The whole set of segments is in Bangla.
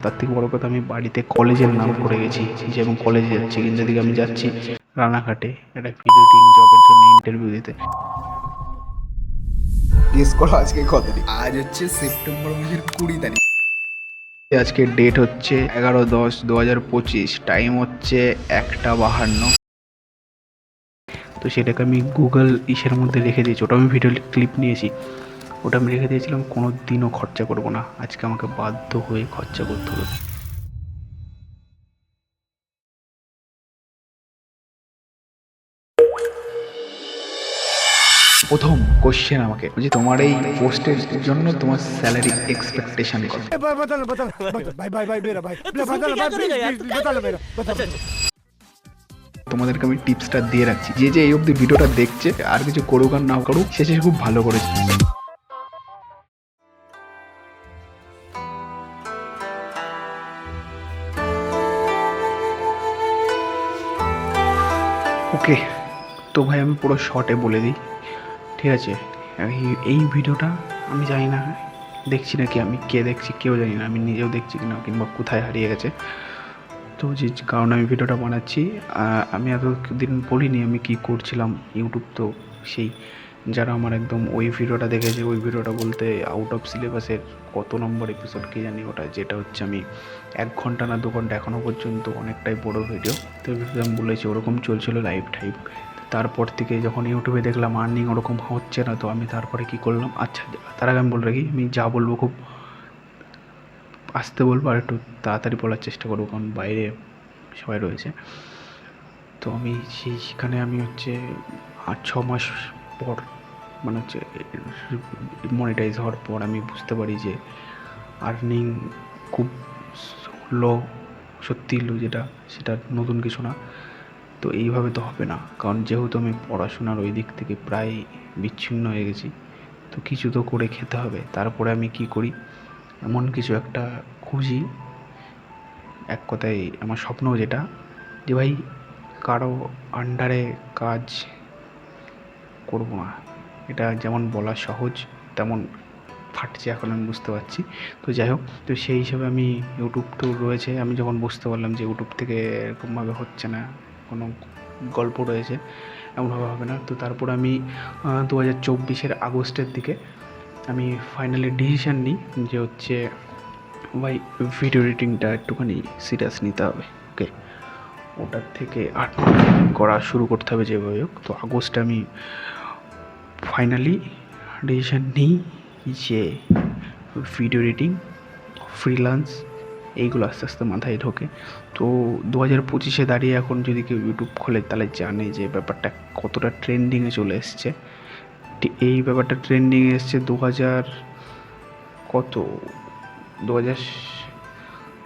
তার থেকে বড় কথা আমি বাড়িতে কলেজের নাম করে গেছি যে এবং কলেজে যাচ্ছি কিন্তু যেদিকে আমি যাচ্ছি রানাঘাটে একটা ভিডিও জবের জন্য ইন্টারভিউ দিতে। গেস করো আজকে কত তারিখ আজ হচ্ছে সেপ্টেম্বর মাসের কুড়ি তারিখ। আজকে ডেট হচ্ছে এগারো দশ দু হাজার পঁচিশ টাইম হচ্ছে একটা বাহান্ন। তো সেটাকে আমি গুগল ইসের মধ্যে রেখে দিয়েছি ওটা আমি ভিডিও ক্লিপ নিয়েছি। ওটা আমি রেখে দিয়েছিলাম কোনো দিনও খরচা করব না। আজকে আমাকে বাধ্য হয়ে খরচা করতে হবে। প্রথম কোশ্চেন আমাকে যে তোমার এই পোস্টের জন্য তোমার স্যালারি এক্সপেকটেশন কত? তোমাদেরকে আমি টিপসটা দিয়ে রাখছি যে যে এই অবধি ভিডিওটা দেখছে আর কিছু করুক আর না করুক সে খুব ভালো করেছে। ওকে তো ভাই আমি পুরো শর্টে বলে দিই। ঠিক আছে এই ভিডিওটা আমি জানি না, দেখছি নাকি আমি কে দেখছি, কেউ জানি না, আমি নিজেও দেখছি কিনা কিংবা কোথায় হারিয়ে গেছে। তো যে কারণে আমি ভিডিওটা বানাচ্ছি আমি এতদিন বলিনি আমি কি করছিলাম ইউটিউব তো সেই, যারা আমার একদম ওই ভিডিওটা দেখেছে, ওই ভিডিওটা বলতে আউট অফ সিলেবাসের কত নম্বর এপিসোড কে জানি ওটা, যেটা হচ্ছে আমি এক ঘণ্টা না দু ঘণ্টা এখনও পর্যন্ত অনেকটাই বড় ভিডিও তো আমি বলেছি ওরকম চলছিল লাইভ টাইপ তারপর থেকে যখন ইউটিউবে দেখলাম আর্নিং ওরকম হচ্ছে না, তো আমি তারপরে কি করলাম? আচ্ছা তার আগে আমি বলে রাখি, আমি যা বলব খুব আসতে বলব আর একটু তাড়াতাড়ি বলার চেষ্টা করব, কারণ বাইরে সবাই রয়েছে। তো আমি সেই সেখানে আমি হচ্ছে আট, ছ মাস পর মানে হচ্ছে মনিটাইজ হওয়ার পর আমি বুঝতে পারি যে আর্নিং খুব লো সত্যি লো যেটা, সেটা নতুন কিছু না। তো এইভাবে তো হবে না। কারণ যেহেতু আমি পড়াশোনার ওই দিক থেকে প্রায় বিচ্ছিন্ন হয়ে গেছি, তো কিছু তো করে খেতে হবে। তারপরে আমি কি করি? এমন কিছু একটা খুঁজি। এক কথায় আমার স্বপ্ন যেটা, যে ভাই কারও আন্ডারে কাজ করব না। এটা যেমন বলা সহজ, তেমন ফাটছে এখন আমি বুঝতে পারছি। তো যাই হোক, তো সেই হিসাবে আমি ইউটিউব তো রয়েছে। আমি যখন বুঝতে পারলাম যে ইউটিউব থেকে এরকমভাবে হচ্ছে না, কোনো গল্প রয়েছে, এমনভাবে হবে না। তো তারপর আমি দু হাজার চব্বিশের আগস্টের দিকে আমি ফাইনালি ডিসিশান নিই যে হচ্ছে, ভাই ভিডিও এডিটিংটা একটুখানি সিরিয়াস নিতে হবে ওকে ওটার থেকে আর্ট করা শুরু করতে হবে যেভাবে হোক। তো আগস্টে আমি ফাইনালি ডিসিশান নিই যে ভিডিও এডিটিং ফ্রিলান্স এইগুলো আস্তে আস্তে মাথায় ঢোকে। তো দু হাজার পঁচিশে দাঁড়িয়ে এখন যদি কেউ ইউটিউব খোলে, তাহলে জানে যে ব্যাপারটা কতটা ট্রেন্ডিংয়ে চলে এসছে। এই ব্যাপারটা ট্রেন্ডিংয়ে এসছে দু হাজার কত? দু হাজার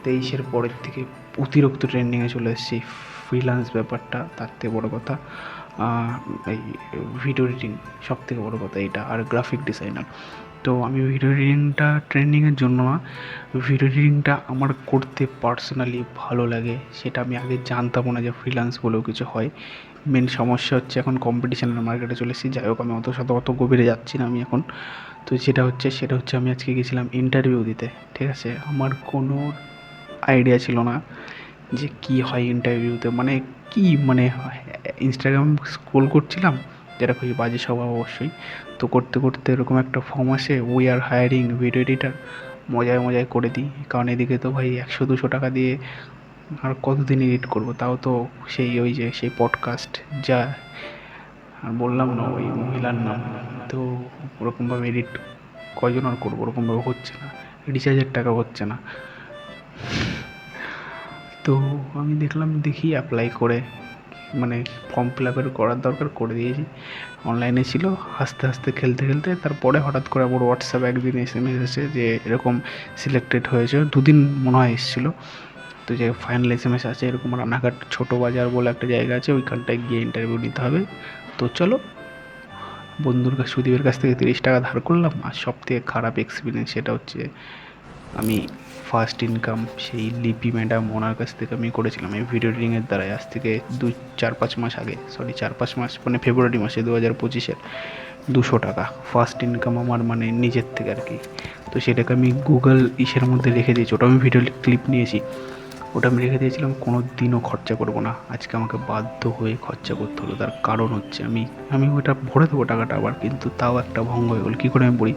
তেইশের পরের থেকে অতিরিক্ত ট্রেন্ডিংয়ে চলে এসছে। ফ্রিল্যান্স ব্যাপারটা, তার থেকে বড়ো কথা। এই ভিডিও এডিটিং সব থেকে বড়ো কথা এটা আর গ্রাফিক ডিজাইনার তো আমি ভিডিও এডিটিংটা ট্রেন্ডিংয়ের জন্য না ভিডিও এডিটিংটা আমার করতে পার্সোনালি ভালো লাগে। সেটা আমি আগে জানতামও না যে ফ্রিল্যান্স বলেও কিছু হয়। মেন সমস্যা হচ্ছে এখন কম্পিটিশনের মার্কেটে চলে এসেছি। যাই হোক, আমি অত শত অত গভীরে যাচ্ছি না আমি এখন। তো যেটা হচ্ছে, সেটা হচ্ছে আমি আজকে গেছিলাম ইন্টারভিউ দিতে, ঠিক আছে? আমার কোনো আইডিয়া ছিল না। যে কি হয় ইন্টারভিউতে মানে কি মানে ইনস্টাগ্রাম স্ক্রোল করছিলাম, যেটা খুবই বাজে স্বভাব অবশ্যই। তো করতে করতে এরকম একটা ফর্ম আসে we are hiring video editor মজায় মজায় করে দিই। কারণ এদিকে তো ভাই একশো দুশো টাকা দিয়ে আর কতদিন এডিট করব? তাও তো সেই ওই যে, সেই পডকাস্ট যা আর বললাম না, ওই মহিলার নাম। তো ওরকমভাবে এডিট কজন আর করব? ওরকমভাবে হচ্ছে না। রিচার্জের টাকা হচ্ছে না। তো আমি দেখলাম দেখি অ্যাপ্লাই করে মানে ফর্ম ফিল আপের করার দরকার করে দিয়েছি। অনলাইনে ছিল আস্তে আস্তে খেলতে খেলতে তারপরে হঠাৎ করে আমার হোয়াটসঅ্যাপ একদিন এস এম এস এসে যে এরকম সিলেক্টেড হয়েছে, দুদিন মনে হয় এসেছিল। তো যে ফাইনাল এস এম এস আছে, এরকম রানাঘাট ছোটো বাজার বলে একটা জায়গা আছে, ওইখানটায় গিয়ে ইন্টারভিউ নিতে হবে। তো চলো, বন্ধুর কাছ, সুদীপের কাছ থেকে তিরিশ টাকা ধার করলাম। আর সব থেকে খারাপ এক্সপিরিয়েন্স সেটা হচ্ছে আমি ফার্স্ট ইনকাম সেই লিপি ম্যাডাম ওনার কাছ থেকে আমি করেছিলাম। এই ভিডিও এডিটিংয়ের দ্বারাই। আজ থেকে দুই চার, পাঁচ মাস আগে সরি চার, পাঁচ মাস মানে ফেব্রুয়ারি মাসে দু হাজার পঁচিশের দুশো টাকা ফার্স্ট ইনকাম আমার মানে নিজের থেকে আর কি। তো সেটাকে আমি গুগল ইসের মধ্যে রেখে দিয়েছি। ওটা আমি ভিডিও ক্লিপ নিয়েছি। ওটা আমি রেখে দিয়েছিলাম, কোনো দিনও খরচা করব না। আজকে আমাকে বাধ্য হয়ে খরচা করতে হলো। তার কারণ হচ্ছে আমি আমি ওটা ভরে দেবো টাকাটা আবার, কিন্তু তাও একটা ভঙ্গ হয়ে গেলো। কী করে আমি পড়ি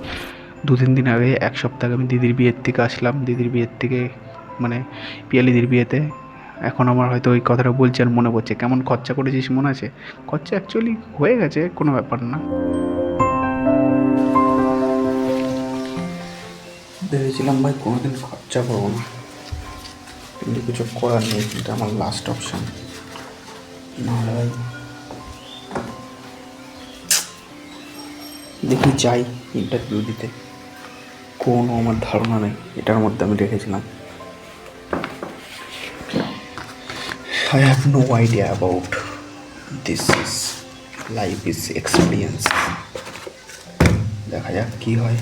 দু তিন দিন আগে, এক সপ্তাহ আমি দিদির বিয়ের থেকে আসলাম। দিদির বিয়ের থেকে মানে পিয়ালিদির বিয়েতে। এখন আমার হয়তো ওই কথাটা বলছি আর মনে পড়ছে। কেমন খরচা করেছিস মনে আছে? খরচা অ্যাকচুয়ালি হয়ে গেছে, কোনো ব্যাপার না। ভেবেছিলাম ভাই কোনোদিন খরচা করব না। কিন্তু কিছু করার নেই, এটা আমার লাস্ট অপশান নাহলে ভাই দেখি যাই ইন্টারভিউ দিতে। কোনো আমার ধারণা নেই এটার মধ্যে আমি রেখেছিলাম I have no idea about this is life is experience দেখা যাক কি হয়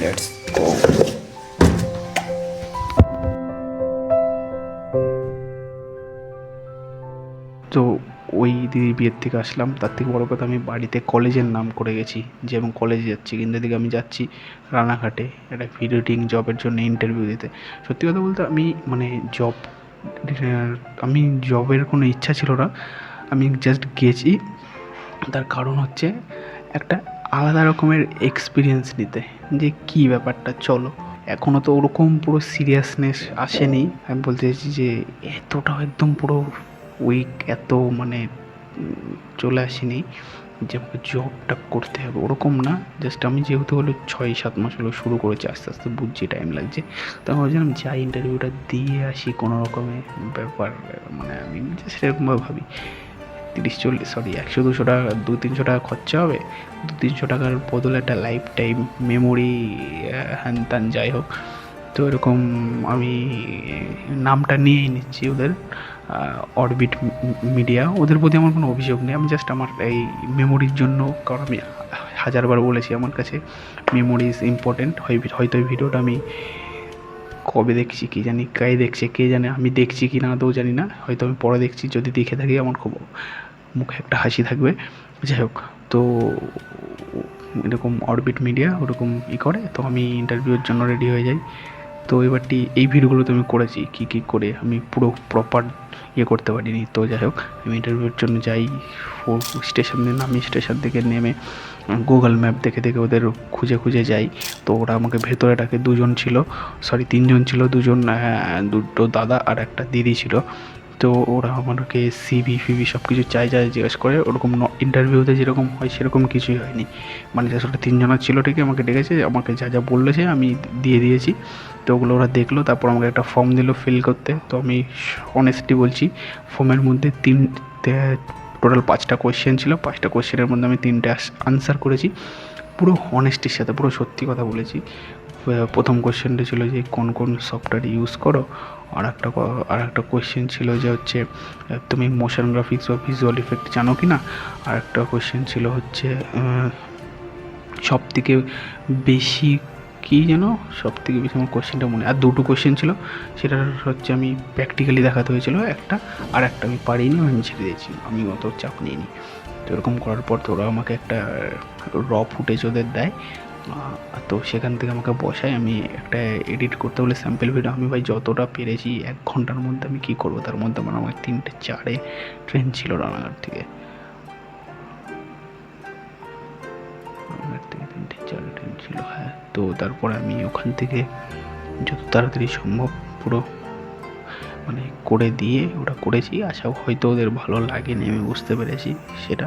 লেটস গো তো ওই দিদির বিয়ের থেকে আসলাম। তার থেকে বড় কথা আমি বাড়িতে কলেজের নাম করে গেছি, যে এবং কলেজে যাচ্ছি। কিন্তু এদিকে আমি যাচ্ছি রানাঘাটে, একটা ভিডিওটিং জবের জন্য ইন্টারভিউ দিতে। সত্যি কথা বলতে আমি মানে জব আমি জবের কোনো ইচ্ছা ছিল না। আমি জাস্ট গেছি। তার কারণ হচ্ছে একটা আলাদা রকমের এক্সপিরিয়েন্স নিতে, যে কী ব্যাপারটা, চলো। এখনও তো ওরকম পুরো সিরিয়াসনেস আসেনি। আমি বলতে চাইছি যে, এতটাও একদম পুরো উইক এত মানে চলে আসেনি যে আমাকে জবটা করতে হবে। ওরকম না জাস্ট আমি যেহেতু হলো ছয় সাত মাস হলো শুরু করেছি, আস্তে আস্তে বুঝছি টাইম লাগছে। তো আমি ভাবছিলাম যাই ইন্টারভিউটা দিয়ে আসি, কোনো রকমের ব্যাপার মানে আমি সেরকমভাবে ভাবি। তিরিশ চল্লিশ সরি একশো দুশো টাকা, দু তিনশো টাকা খরচা হবে, দু তিনশো টাকার বদলে একটা লাইফ টাইম মেমোরি হ্যান ত্যান যাই হোক। তো এরকম আমি নামটা নিয়েই নিচ্ছি ওদের। অরবিট মিডিয়া ওদের প্রতি আমার কোনো অভিযোগ নেই। আমি জাস্ট আমার এই মেমোরির জন্য কারণ আমি হাজারবার বলেছি আমার কাছে মেমোরি ইজ ইম্পর্টেন্ট হয়তো এই ভিডিওটা আমি কবে দেখছি, কী জানি কে দেখছে, কে জানে আমি দেখছি কি না তো জানি না। হয়তো আমি পরে দেখছি, যদি দেখে থাকি আমার খুব মুখে একটা হাসি থাকবে। যাই হোক, তো এরকম অরবিট মিডিয়া ওরকম ই করে, তো আমি ইন্টারভিউর জন্য রেডি হয়ে যাই। তো এবারটি এই ভিডিওগুলো তো আমি করেছি, কী কী করে আমি পুরো প্রপার ইয়ে করতে পারিনি। তো যাই হোক, আমি ইন্টারভিউর জন্য যাই স্টেশন নামি, স্টেশন থেকে নেমে গুগল ম্যাপ দেখে দেখে ওদের খুঁজে খুঁজে যাই। তো ওরা আমাকে ভেতরে ডাকে, দুজন ছিল সরি তিনজন ছিল, দুজন দুটো দাদা আর একটা দিদি ছিল। তো ওরা আমাকে সিভি ফিবি সব কিছু চাই চাই জিজ্ঞেস করে। ওরকম ইন্টারভিউতে যেরকম হয়, সেরকম কিছুই হয়নি। মানে ওটা তিনজনের ছিল ঠিকই, আমাকে ডেকেছে, আমাকে যা যা বলেছে আমি দিয়ে দিয়েছি। তো ওগুলো ওরা দেখল, তারপর আমাকে একটা ফর্ম দিল ফিল করতে। তো আমি অনেস্টলি বলছি ফর্মের মধ্যে তিন টোটাল পাঁচটা কোয়েশ্চেন ছিল। পাঁচটা কোয়েশ্চেনের মধ্যে আমি তিনটে আনসার করেছি। পুরো অনেস্টির সাথে, পুরো সত্যি কথা বলেছি। প্রথম কোয়েশ্চেনটা ছিল যে কোন কোন সফটওয়্যার ইউজ করো? আর একটা আর একটা কোয়েশ্চেন ছিল যে হচ্ছে তুমি মোশন গ্রাফিক্স বা ভিজুয়াল ইফেক্ট জানো কি না? আর একটা কোয়েশ্চেন ছিল হচ্ছে সব থেকে বেশি কী যেন সব থেকে বেশি আমার কোয়েশ্চেনটা মনে, আর দুটো কোয়েশ্চেন ছিল। সেটার হচ্ছে আমি প্র্যাকটিক্যালি দেখাতে হয়েছিল একটা, আর একটা আমি পারিনি, আমি ছেড়ে দিয়েছি, আমি অত চাপ নিইনি। তো এরকম করার পর তো ওরা আমাকে একটা র ফুটেজ ওদের দেয় তো সেখান থেকে আমাকে বসায়, আমি একটা এডিট করতে বলে স্যাম্পল ভিডিও আমি ভাই যতটা পেরেছি, এক ঘণ্টার মধ্যে আমি কী করব? তার মধ্যে মানে আমার তিনটে, চারে ট্রেন ছিল রানাঘাট থেকে। তিনটে, চারে ট্রেন ছিল হ্যাঁ। তো তারপরে আমি ওখান থেকে যত তাড়াতাড়ি সম্ভব পুরো মানে করে দিয়ে ওটা করেছি। আশা হয়তো ওদের ভালো লাগেনি, আমি বুঝতে পেরেছি সেটা।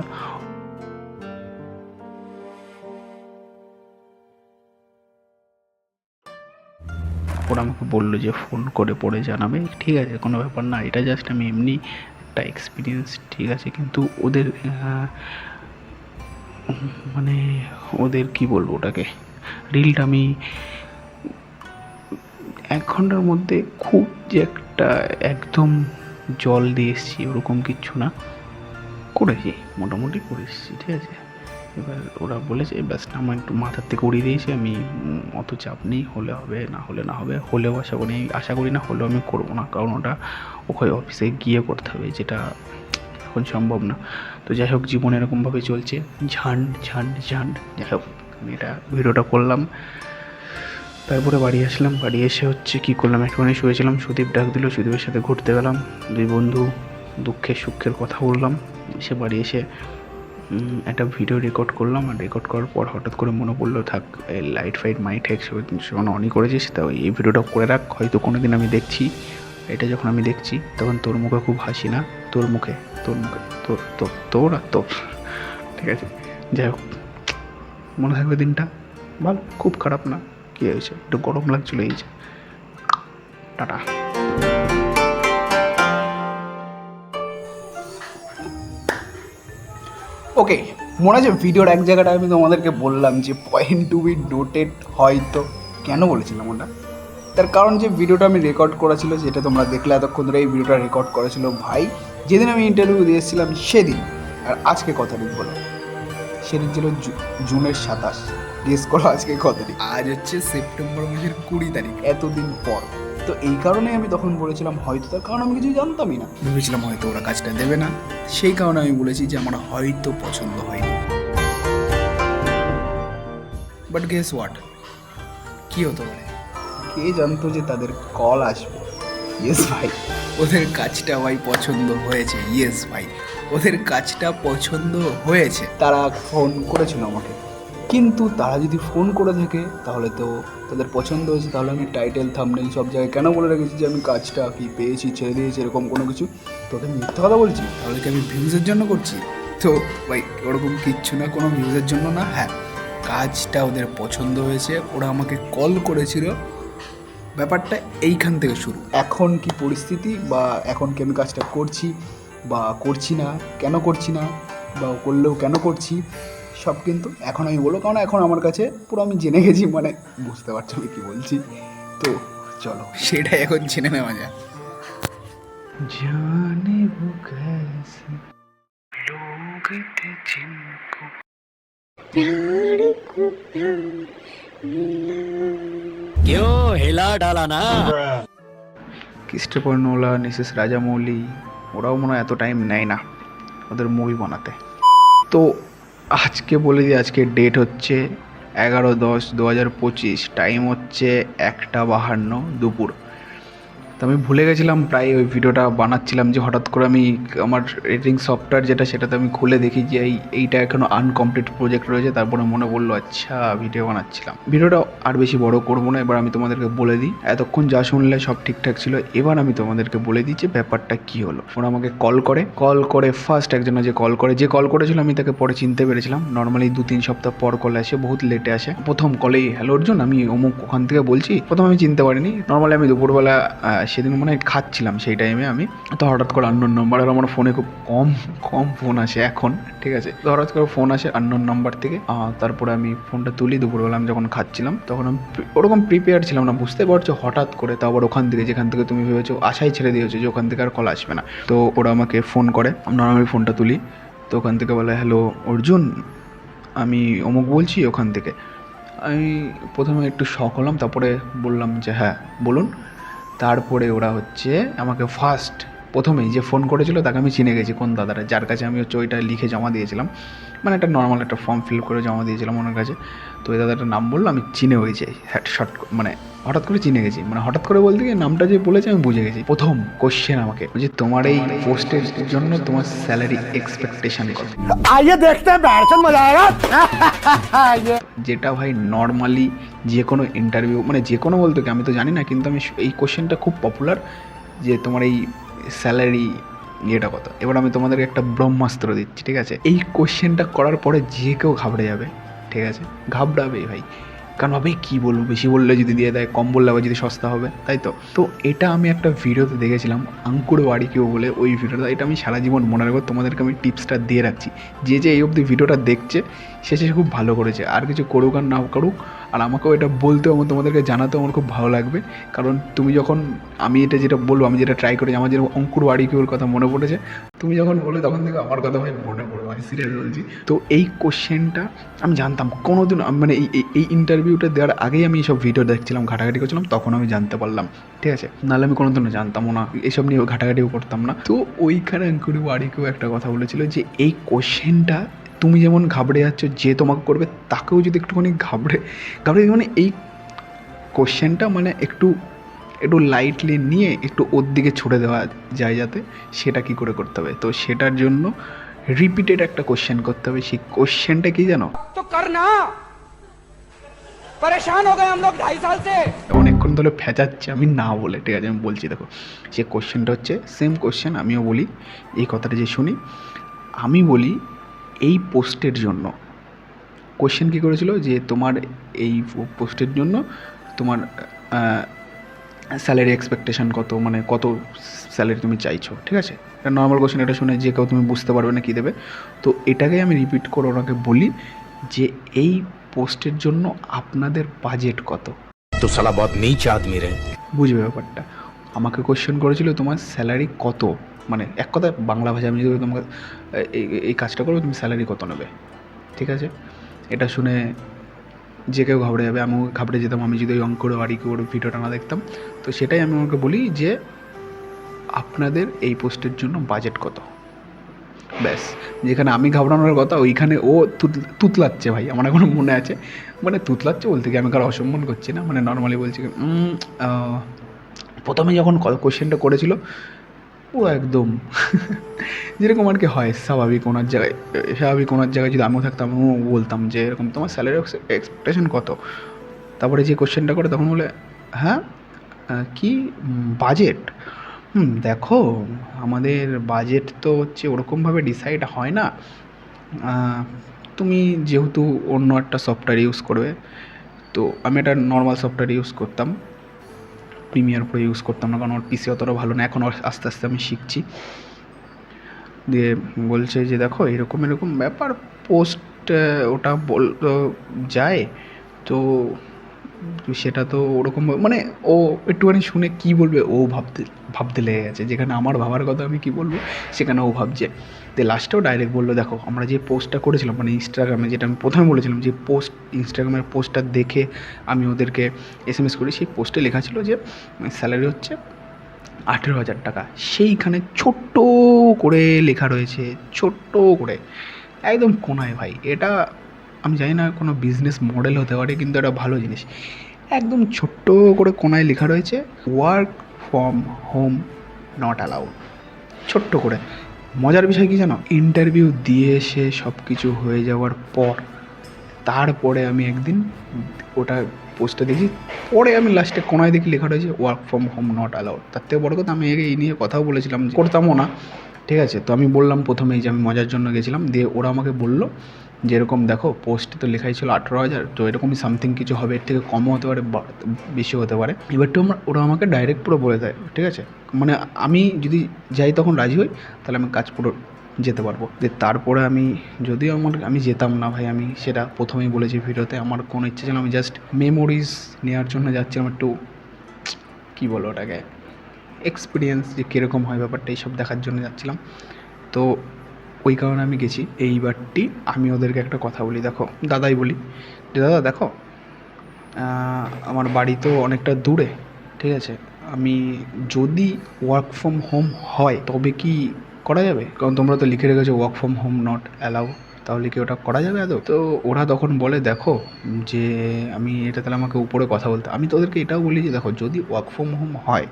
ওরা আমাকে বলল যে ফোন করে পরে জানাবে। ঠিক আছে, কোনো ব্যাপার না, এটা জাস্ট আমি এমনি একটা এক্সপিরিয়েন্স ঠিক আছে। কিন্তু ওদের মানে ওদের কি বলব ওটাকে? রিলটা আমি এক ঘণ্টার মধ্যে খুব যে একটা একদম জল দিয়ে এসেছি, ওরকম কিচ্ছু না। করেছি, মোটামুটি করে এসেছি ঠিক আছে। এবার ওরা বলেছে, ব্যাস, আমার একটু মাথার থেকে উড়িয়ে দিয়েছে, আমি অত চাপ নেই, হলে হবে, না হলে না হবে, হলেও আশা করি আশা করি না, হলেও আমি করব না, কারণ ওটা ওখানে অফিসে গিয়ে করতে হবে, যেটা এখন সম্ভব না। তো যাই হোক, জীবন এরকমভাবে চলছে, ঝান্ড ঝান্ড ঝান্ড। যাই হোক, আমি এটা ভিডিওটা করলাম। তারপরে বাড়ি আসলাম, বাড়ি এসে হচ্ছে কি করলাম একটুখানি শুয়েছিলাম, সুদীপ ডাক দিল, সুদীপের সাথে ঘুরতে গেলাম, দুই বন্ধু দুঃখের সুখের কথা বললাম, এসে বাড়ি এসে একটা ভিডিও রেকর্ড করলাম আর রেকর্ড করার পর হঠাৎ করে মনে পড়ল, থাক লাইট ফাইট মাইট হ্যাক যখন অনই করেছিস তো এই ভিডিওটা করে রাখ, হয়তো কোনো দিন আমি দেখছি। এটা যখন আমি দেখছি, তখন তোর মুখে খুব হাসি না? তোর মুখে তোর মুখে, তোর তোর তোর আর তোর। ঠিক আছে? যাই হোক, মনে থাকবে দিনটা? ভালো, খুব খারাপ না? কী হয়েছে? একটু গরম লাগছিল এই যে। টাটা। ওকে মনে আছে ভিডিওর এক জায়গাটা আমি তোমাদেরকে বললাম যে পয়েন্ট টু বি নোটেড হয়তো। কেন বলেছিলাম ওটা? তার কারণ যে ভিডিওটা আমি রেকর্ড করেছিল যেটা তোমরা দেখলে এতক্ষণ ধরে এই ভিডিওটা রেকর্ড করেছিল ভাই যেদিন আমি ইন্টারভিউ দিয়েছিলাম সেদিন আর আজকে কত দিন বলো? সেদিন ছিল জুনের সাতাশ। গেস করো আজকে কত দিন আজ হচ্ছে সেপ্টেম্বর মাসের কুড়ি তারিখ। এতদিন পর। তো এই কারণেই আমি তখন বলেছিলাম, হয়তো তার কারণ আমি কিছু জানতামই না। ভেবেছিলাম হয়তো ওরা কাজটা দেবে না। সেই কারণে আমি বলেছি যে, আমার হয়তো পছন্দ হয়নি। বাট গেস হোয়াট কি হতো পারে কে জানতো যে তাদের কল আসবে? ইয়েস ভাই। ওদের কাজটা ভাই পছন্দ হয়েছে। ইয়েস ভাই। ওদের কাজটা পছন্দ হয়েছে। তারা ফোন করেছিল আমাকে। কিন্তু তারা যদি ফোন করে থাকে, তাহলে তো তাদের পছন্দ হয়েছে। তাহলে আমি টাইটেল থামনেল সব জায়গায় কেন বলে রেখেছি যে আমি কাজটা কি পেয়েছি, ছেড়ে দিয়েছি, এরকম কোনো কিছু? তোকে মিথ্যা কথা বলছি। তাহলে কি আমি ভিউজের জন্য করছি? তো ভাই ওরকম কিচ্ছু না, কোনো ভিউজের জন্য না। হ্যাঁ কাজটা ওদের পছন্দ হয়েছে, ওরা আমাকে কল করেছিল। ব্যাপারটা এইখান থেকে শুরু। এখন কি পরিস্থিতি? বা এখন কি আমি কাজটা করছি? বা করছি না? কেন করছি না? বা করলেও কেন করছি? সব কিন্তু এখন আমি বলবো কারণ এখন আমার কাছে পুরো আমি জেনে গেছি মানে বুঝতে পারছো আমি কি বলছি তো চলো সেটা এখন জেনে নেওয়া যায় जाने वो कैसे लोग थे जिनको क्यों हिला डाला ना ক্রিস্টোফার নোলা মিসেস রাজামৌলি ওরাও মনে হয় এত টাইম নেয় না ওদের মুভি বানাতে তো আজকে বলে দিই, আজকে ডেট হচ্ছে এগারো দশ দু হাজার পঁচিশ। টাইম হচ্ছে একটা বাহান্ন দুপুর। তো আমি ভুলে গেছিলাম প্রায় ওই ভিডিওটা বানাচ্ছিলাম যে হঠাৎ করে আমি আমার এডিটিং সফটওয়্যার যেটা সেটাতে আমি খুলে দেখি যে এই, এইটা এখনও আনকমপ্লিট প্রজেক্ট রয়েছে, তারপরে মনে পড়ল আচ্ছা ভিডিও বানাচ্ছিলাম। ভিডিওটা আর বেশি বড় করব না, এবার আমি তোমাদেরকে বলে দিই। এতক্ষণ যা শুনলে সব ঠিকঠাক ছিল, এবার আমি তোমাদেরকে বলে দিই যে ব্যাপারটা কি হলো। ওরা আমাকে কল করে। কল করে ফার্স্ট একজনে যে কল করে। যে কল করেছিল, আমি তাকে পরে চিনতে পেরেছিলাম। নর্মালি দু তিন সপ্তাহ পর কল আসে, বহুত লেটে আসে। প্রথম কলেই হ্যালো অর্জুন, আমি অমুক ওখান থেকে বলছি। প্রথম আমি চিনতে পারিনি। নর্মালি আমি দুপুরবেলা সেদিন মনে খাচ্ছিলাম সেই টাইমে আমি। তো হঠাৎ করে আননোন নাম্বার আর আমার ফোনে খুব কম কম ফোন আসে এখন, ঠিক আছে? তো হঠাৎ করে ফোন আসে আননোন নাম্বার থেকে। তারপরে আমি ফোনটা তুলি, দুপুরবেলা আমি যখন খাচ্ছিলাম, তখন আমি ওরকম প্রিপেয়ার ছিলাম না, বুঝতে পারছ? হঠাৎ করে, তো আবার ওখান থেকে, যেখান থেকে তুমি ভেবেছো, আশাই ছেড়ে দিয়েছ যে ওখান থেকে আর কল আসবে না। তো ওরা আমাকে ফোন করে নর্মালি ফোনটা তুলি। তো ওখান থেকে বলে হ্যালো অর্জুন, আমি অমুক বলছি ওখান থেকে। আমি প্রথমে একটু শখ হলাম, তারপরে বললাম যে হ্যাঁ বলুন। তারপরে ওরা হচ্ছে আমাকে ফার্স্ট প্রথমেই যে ফোন করেছিল তাকে আমি চিনে গেছি কোন দাদারা যার কাছে আমি হচ্ছে ওইটা লিখে জমা দিয়েছিলাম। মানে একটা নর্মাল একটা ফর্ম ফিল করে জমা দিয়েছিলাম ওনার কাছে। তো ওই দাদাটার নাম বলল, আমি চিনে হয়ে হ্যাট হ্যাঁ শর্ট মানে হঠাৎ করে চিনে গেছি। মানে হঠাৎ করে বলতে গিয়ে নামটা যে বলেছে আমি বুঝে গেছি। প্রথম কোশ্চেন আমাকে যে তোমার এই পোস্টের জন্য তোমার স্যালারি এক্সপেকটেশন কত? আইয়ে দেখতে ব্যাটসন মজা আয়েগা যেটা ভাই নর্মালি যে কোনো ইন্টারভিউ মানে যে কোনো বলতে কি আমি তো জানি না কিন্তু আমি এই কোশ্চেনটা খুব পপুলার যে তোমার এই স্যালারি ইয়েটা কথা এবার আমি তোমাদেরকে একটা ব্রহ্মাস্ত্র দিচ্ছি ঠিক আছে? এই কোশ্চেনটা করার পরে যে কেউ ঘাবড়ে যাবে ঠিক আছে? ঘাবড়াবে ভাই। কারণ ভাবে কী বলব? বেশি বললে যদি দিয়ে দেয়, কম বললে আবার যদি সস্তা হবে, তাই তো? তো এটা আমি একটা ভিডিওতে দেখেছিলাম, আঙ্কুর বাড়ি কেউ বলে ওই ভিডিওটা, এটা আমি সারা জীবন মনে রাখব, তোমাদেরকে আমি টিপসটা দিয়ে রাখছি। যে যে এই অবধি ভিডিওটা দেখছে সে সে খুব ভালো করেছে। আর কিছু করুক আর না করুক, আর আমাকেও এটা বলতেও আমার তোমাদেরকে জানাতেও আমার খুব ভালো লাগবে। কারণ তুমি যখন আমি এটা যেটা বলব, আমি যেটা ট্রাই করেছি, আমার যেরকম অঙ্কুর বাড়ি কেউর কথা মনে পড়েছে, তুমি যখন বলে তখন থেকে আমার কথা ভাই মনে পড়ে ভাই সিরিয়াস বলছি। তো এই কোশ্চেনটা আমি জানতাম। কোনোদিন আমি মানে এই, এই- ইন্টারভিউটা দেওয়ার আগেই আমি এইসব ভিডিও দেখছিলাম, ঘাটাঘাটি করছিলাম, তখন আমি জানতে পারলাম। ঠিক আছে? নাহলে আমি কোনোদিনও জানতামও না, এসব নিয়ে ঘাটাঘাটিও করতাম না। তো ওইখানে অঙ্কুরি বাড়িকেও একটা কথা বলেছিল যে, এই কোশ্চেনটা তুমি যেমন ঘাবড়ে যাচ্ছ যে তোমাকে করবে তাকেও যদি একটুখানি ঘাবড়ে ঘাবড়ে মানে এই কোশ্চেনটা মানে একটু একটু লাইটলি নিয়ে একটু ওর দিকে ছুড়ে দেওয়া যায় যাতে সেটা কি করে করতে হবে। তো সেটার জন্য রিপিটেড একটা কোশ্চেন করতে হবে। সেই কোশ্চেনটা কি জানো? তো কর না। পরেশান গয়ে হাম লোগ সাল সে। অনেকক্ষণ ধরে ফেঁচাচ্ছে আমি না বলে ঠিক আছে আমি বলছি দেখো সে কোশ্চেনটা হচ্ছে সেম কোশ্চেন আমিও বলি এই কথাটা যে শুনি আমি বলি এই পোস্টের জন্য। কোশ্চেন কী করেছিল? যে তোমার এই পোস্টের জন্য তোমার স্যালারি এক্সপেকটেশান কত? মানে কত স্যালারি তুমি চাইছো? ঠিক আছে? এটা নর্মাল কোশ্চেন এটা শুনে যে কেউ তুমি বুঝতে পারবে না কী দেবে। তো এটাকে আমি রিপিট করে ওনাকে বলি যে এই পোস্টের জন্য আপনাদের বাজেট কত? তো সালা বদ নেই চাঁদ মেরে বুঝবে ব্যাপারটা। আমাকে কোয়েশ্চেন করেছিল তোমার স্যালারি কত? মানে এক কথা বাংলা ভাষায় আমি যদি তোমাকে এই এই কাজটা করবে, তুমি স্যালারি কত নেবে? ঠিক আছে? এটা শুনে যে কেউ ঘাবড়ে যাবে, আমিও ঘাবড়ে যেতাম, আমি যদি ওই অঙ্কুর বাড়ি করে ভিডিও টানা দেখতাম। তো সেটাই আমি ওকে বলি যে, আপনাদের এই পোস্টের জন্য বাজেট কত? ব্যাস, যেখানে আমি ঘাবড়ানোর কথা, ওইখানে ও তুত- তুতলাচ্ছে ভাই, আমার এখনও মনে আছে। মানে তুতলাচ্ছে বলতে কি, আমি কারও অসম্মান করছি না মানে নর্মালি বলছি প্রথমে যখন কোশ্চেনটা করেছিল ও একদম। যেরকম আর কি হয় স্বাভাবিক ওনার জায়গায়। স্বাভাবিক ওনার জায়গায় যদি আমিও থাকতাম, আমিও বলতাম যে এরকম তোমার স্যালারি এক্সপেকটেশন কত? তারপরে যে কোশ্চেনটা করে তখন বলে হ্যাঁ কি? বাজেট হুম, দেখো, আমাদের বাজেট তো হচ্ছে ওরকমভাবে ডিসাইড হয় না। তুমি যেহেতু অন্য একটা সফটওয়্যার ইউজ করবে, তো আমি একটা নর্মাল সফটওয়্যার ইউজ করতাম। প্রিমিয়ার প্রো ইউজ করতাম না, কারণ আমার পিসি অতটা ভালো না। এখন আস্তে আস্তে আমি শিখছি। দিয়ে বলছে যে, দেখো, এরকম এরকম ব্যাপার পোস্ট ওটা বল যায়। তো সেটা তো ওরকম মানে ও একটুখানি শুনে কী বলবে, ও ভাবতে ভাবতে লেগে গেছে। যেখানে আমার ভাবার কথা আমি কী বলব, সেখানে ও ভাবছে। তো লাস্টেও ডাইরেক্ট বলল, দেখো, আমরা যে পোস্টটা করেছিলাম মানে ইনস্টাগ্রামে যেটা আমি প্রথমে বলেছিলাম, যে পোস্ট ইনস্টাগ্রামের পোস্টটা দেখে আমি ওদেরকে এস এম এস করি, সেই পোস্টে লেখা ছিল যে স্যালারি হচ্ছে আঠেরো হাজার টাকা। সেইখানে ছোট্ট করে লেখা রয়েছে, ছোট্ট করে। একদম কোনায় ভাই, এটা আমি জানি না কোনো বিজনেস মডেল হতে পারে, কিন্তু এটা ভালো জিনিস। একদম ছোট্ট করে কোনায় লেখা রয়েছে work from home not allowed ছোট্ট করে। মজার বিষয় কি জানো? ইন্টারভিউ দিয়ে এসে সব কিছু হয়ে যাওয়ার পর, তারপরে আমি একদিন ওটা পোস্টে দেখি, পরে আমি লাস্টে কোনায় দেখি লেখা রয়েছে work from home not allowed তার থেকে বড় কথা আমি আগে এই নিয়ে কথাও বলেছিলাম করতামও না, ঠিক আছে? তো আমি বললাম প্রথমেই যে আমি মজার জন্য গেছিলাম, দিয়ে ওরা আমাকে বলল যে এরকম দেখো পোস্টে তো লেখাই ছিল আঠেরো হাজার, তো এরকমই সামথিং কিছু হবে, এর থেকে কমও হতে পারে বেশি হতে পারে। এবার তো আমার ওরা আমাকে ডাইরেক্ট পুরো বলে দেয়, ঠিক আছে? মানে আমি যদি যাই তখন রাজি হই, তাহলে আমি কাজ পুরো যেতে পারব। যে তারপরে আমি যদিও আমার আমি যেতাম না ভাই, আমি সেটা প্রথমেই বলেছি ভিডিওতে, আমার কোনো ইচ্ছে ছিল আমি জাস্ট মেমোরিজ নেওয়ার জন্য যাচ্ছিলাম একটু কী বলো ওটাকে? এক্সপিরিয়েন্স যে কীরকম হয় ব্যাপারটা, এইসব দেখার জন্য যাচ্ছিলাম। তো ওই কারণে আমি গেছি। এইবারটি আমি ওদেরকে একটা কথা বলি। দেখো, দাদাই বলি, যে দাদা, দেখো আমার বাড়ি তো অনেকটা দূরে, ঠিক আছে? আমি যদি ওয়ার্ক ফ্রম হোম হয়, তবে কি করা যাবে? কারণ তোমরা তো লিখে রেখেছো work from home not allow তাহলে কি ওটা করা যাবে আদৌ? তো ওরা তখন বলে, দেখো, যে আমি এটা তাহলে আমাকে উপরে কথা বলতে আমি তো ওদেরকে এটাও বলি যে, দেখো, যদি ওয়ার্ক ফ্রম হোম হয়,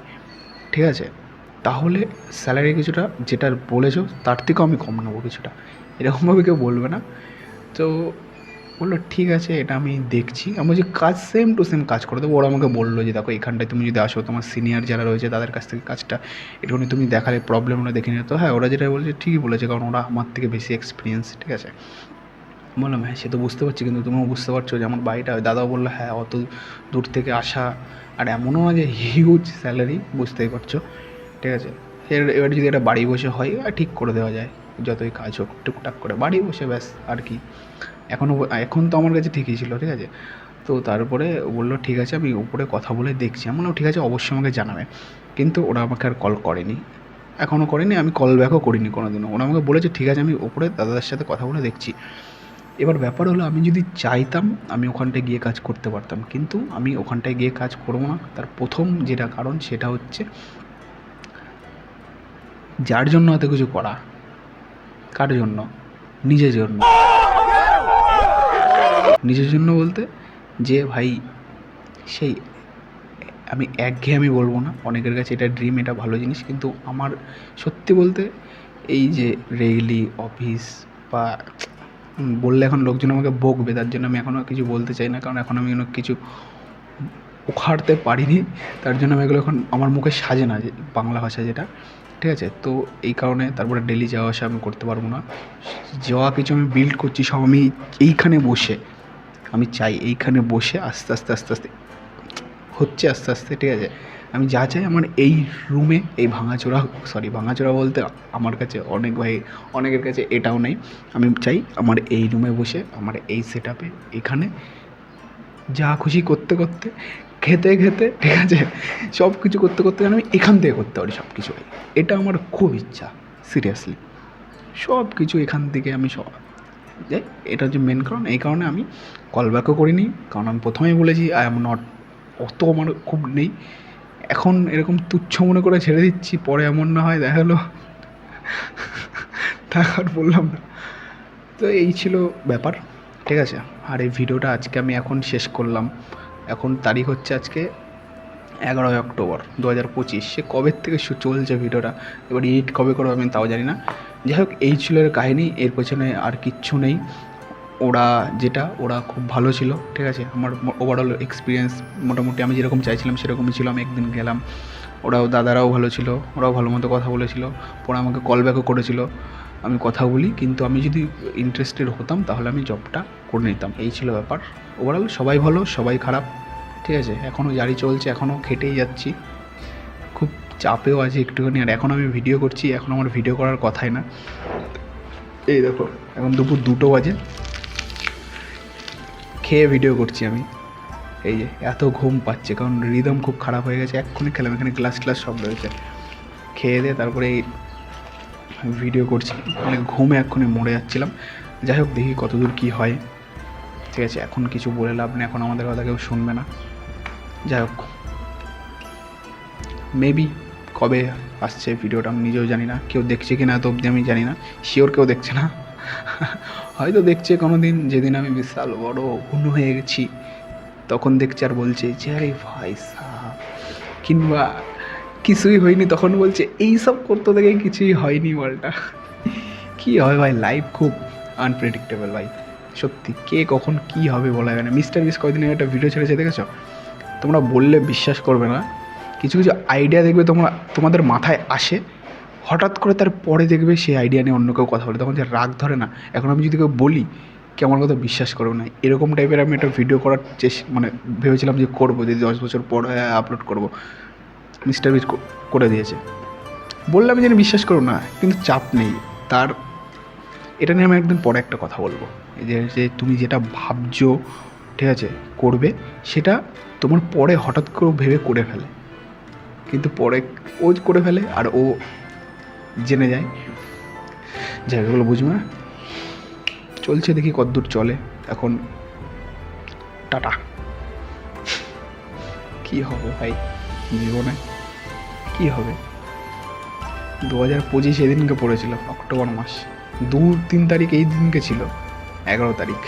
ঠিক আছে তাহলে স্যালারি কিছুটা যেটা বলেছ, তার থেকেও আমি কম নেব কিছুটা। এরকমভাবে কেউ বলবে না। তো বলল, ঠিক আছে, এটা আমি দেখছি। আমি বলছি, কাজ সেম টু সেম কাজ করে দেবো। ওরা আমাকে বলল যে, দেখো, এখানটায় তুমি যদি আসো, তোমার সিনিয়র যারা রয়েছে, তাদের কাছ থেকে কাজটা একটুখানি তুমি দেখালে প্রবলেম ওরা দেখে তো হ্যাঁ ওরা যেটা বলছে, ঠিকই বলেছে, কারণ ওরা আমার থেকে বেশি এক্সপিরিয়েন্স ঠিক আছে? বললাম হ্যাঁ সে তো বুঝতে পারছি, কিন্তু তুমিও বুঝতে পারছ যে, আমার বাড়িটা দাদাও বলল হ্যাঁ অত দূর থেকে আসা। আর এমনও যে হিউজ স্যালারি বুঝতেই পারছ। ঠিক আছে? এর এবার যদি এটা বাড়ি বসে হয় ঠিক করে দেওয়া যায়। যতই কাজ হোক, টুকটাক করে। বাড়ি বসে ব্যাস, আর কি। এখনও এখন তো আমার কাছে ঠিকই ছিল, ঠিক আছে? তো তারপরে বলল, ঠিক আছে, আমি উপরে কথা বলে দেখছি। আমি বললাম, ঠিক আছে, অবশ্যই আমাকে জানাবে। কিন্তু ওরা আমাকে আর কল করেনি। এখনও করেনি, আমি কল ব্যাকও করিনি কোনো দিনও ওরা আমাকে বলেছে, ঠিক আছে, আমি ওপরে দাদাদের সাথে কথা বলে দেখছি। এবার ব্যাপার হলো, আমি যদি চাইতাম, আমি ওখানটায় গিয়ে কাজ করতে পারতাম। কিন্তু আমি ওখানটায় গিয়ে কাজ করব না। তার প্রথম যেটা কারণ, সেটা হচ্ছে যার জন্য এত কিছু করা কার জন্য? নিজের জন্য। নিজের জন্য বলতে যে, ভাই, সেই, আমি একঘেয়ে আমি বলব না। অনেকের কাছে এটা ড্রিম এটা ভালো জিনিস। কিন্তু আমার সত্যি বলতে এই যে রেইলি, অফিস বা বললে এখন লোকজন আমাকে বকবে, তার জন্য আমি এখনও কিছু বলতে চাই না। কারণ এখন আমি কোনো কিছু উখাড়তে পারিনি, তার জন্য আমি এগুলো এখন আমার মুখে সাজে না, যে বাংলা ভাষা যেটা, ঠিক আছে? তো এই কারণে তারপরে ডেলি যাওয়া আসা আমি করতে পারব না। যাওয়া কিছু আমি বিল্ড করছি সব, আমি এইখানে বসে, আমি চাই এইখানে বসে আস্তে আস্তে আস্তে আস্তে, হচ্ছে আস্তে আস্তে, ঠিক আছে? আমি যা চাই আমার এই রুমে এই ভাঙাচোরা সরি ভাঙাচোরা বলতে আমার কাছে অনেক ভাই, অনেকের কাছে এটাও নেই। আমি চাই আমার এই রুমে বসে, আমার এই সেট এখানে যা খুশি করতে করতে খেতে খেতে, ঠিক আছে? সব কিছু করতে করতে যেন আমি এখান থেকে করতে পারি সব কিছু এটা আমার খুব ইচ্ছা সিরিয়াসলি সব কিছু এখান থেকে আমি সব যাই এটা হচ্ছে মেন কারণ। এই কারণে আমি কল ব্যাকও করিনি। কারণ আমি প্রথমেই বলেছি আই এম নট অত আমার খুব নেই। এখন এরকম তুচ্ছ মনে করে ছেড়ে দিচ্ছি, পরে এমন না হয়, দেখা গেলো বললাম না। তো এই ছিল ব্যাপার, ঠিক আছে? আর এই ভিডিওটা আজকে আমি এখন শেষ করলাম। এখন তারিখ হচ্ছে আজকে এগারোই অক্টোবর দু হাজার পঁচিশ। সে কবে থেকে চলছে ভিডিওটা? এবার এডিট কবে করব আমি তাও জানি না। যাই হোক, এই ছিল এর কাহিনী, এর পেছনে আর কিচ্ছু নেই। ওরা যেটা, ওরা খুব ভালো ছিল, ঠিক আছে? আমার ওভারঅল এক্সপিরিয়েন্স মোটামুটি আমি যেরকম চাইছিলাম, সেরকমই ছিল। আমি একদিন গেলাম, ওরাও, দাদারাও ভালো ছিল, ওরাও ভালো মতো কথা বলেছিল, ওরা আমাকে কল ব্যাকও করেছিল। আমি কথা বলি, কিন্তু আমি যদি ইন্টারেস্টেড হতাম, তাহলে আমি জবটা করে নিতাম। এই ছিল ব্যাপার। ওভারঅল সবাই ভালো, সবাই খারাপ, ঠিক আছে? এখনও জারি চলছে এখনও খেটেই যাচ্ছি। খুব চাপেও আছে একটুখানি, আর এখন আমি ভিডিও করছি, এখন আমার ভিডিও করার কথাই না। এই দেখো, এখন দুপুর দুটো বাজে। খেয়ে ভিডিও করছি আমি। এই যে, এত ঘুম পাচ্ছে, কারণ রিদম খুব খারাপ হয়ে গেছে। এক্ষুনি খেলাম, এখানে গ্লাস ক্লাস সব রয়েছে। খেয়ে দিয়ে তারপরে এই ভিডিও করছি। মানে ঘুমে এক্ষুনি মরে যাচ্ছিলাম। যাই হোক, দেখি কতদূর কী হয়। ঠিক আছে, এখন কিছু বলে লাভ নেই, এখন আমাদের কথা কেউ শুনবে না। যাই হোক মেবি কবে আসছে ভিডিওটা আমি নিজেও জানি না। কেউ দেখছে কি না তো অবধি আমি জানি না। শিওর কেউ দেখছে না। হয়তো দেখছে কোনো দিন যেদিন আমি বিশাল বড় হুন হয়ে গেছি, তখন দেখছে আর বলছে, যে আরে ভাই সাহ। কিংবা কিছুই হয়নি, তখন বলছে, এই সব করতে দেখে কিছুই হয়নি বলটা কী হয় ভাই লাইফ খুব আনপ্রেডিক্টেবল ভাই। সত্যি, কে কখন কী হবে বলা যায় না। মিস্টার বিস কয়দিন আগে একটা ভিডিও ছেড়েছে, দেখেছ? তোমরা বললে বিশ্বাস করবে না। কিছু কিছু আইডিয়া দেখবে তোমরা, তোমাদের মাথায় আসে। হঠাৎ করে তার পরে দেখবে সেই আইডিয়া নিয়ে অন্য কেউ কথা বলে। তখন যে রাগ ধরে না। এখন আমি যদি কেউ বলি, কে আমার কথা বিশ্বাস করবে না। এরকম টাইপের আমি একটা ভিডিও করার চেষ্টা মানে ভেবেছিলাম যে করব, যদি দশ বছর পর আপলোড করব। মিস্টার বিস করে দিয়েছে। বললাম যেন বিশ্বাস করো না, কিন্তু চাপ নেই। তার এটা নিয়ে আমি একদিন পরে একটা কথা বলব। যে তুমি যেটা ভাবছ, ঠিক আছে, করবে, সেটা তোমার পরে হঠাৎ করে ভেবে করে ফেলে। কিন্তু পরে ও করে ফেলে আর ও জেনে যায়। জায়গাগুলো বুঝবে না। চলছে দেখি কতদূর চলে। এখন টাটা। কি হবে ভাই? জীবনে? কি হবে? দু হাজার পঁচিশ এদিনকে পড়েছিল, অক্টোবর মাস। দু তিন তারিখ এই দিনকে ছিল, এগারো তারিখ।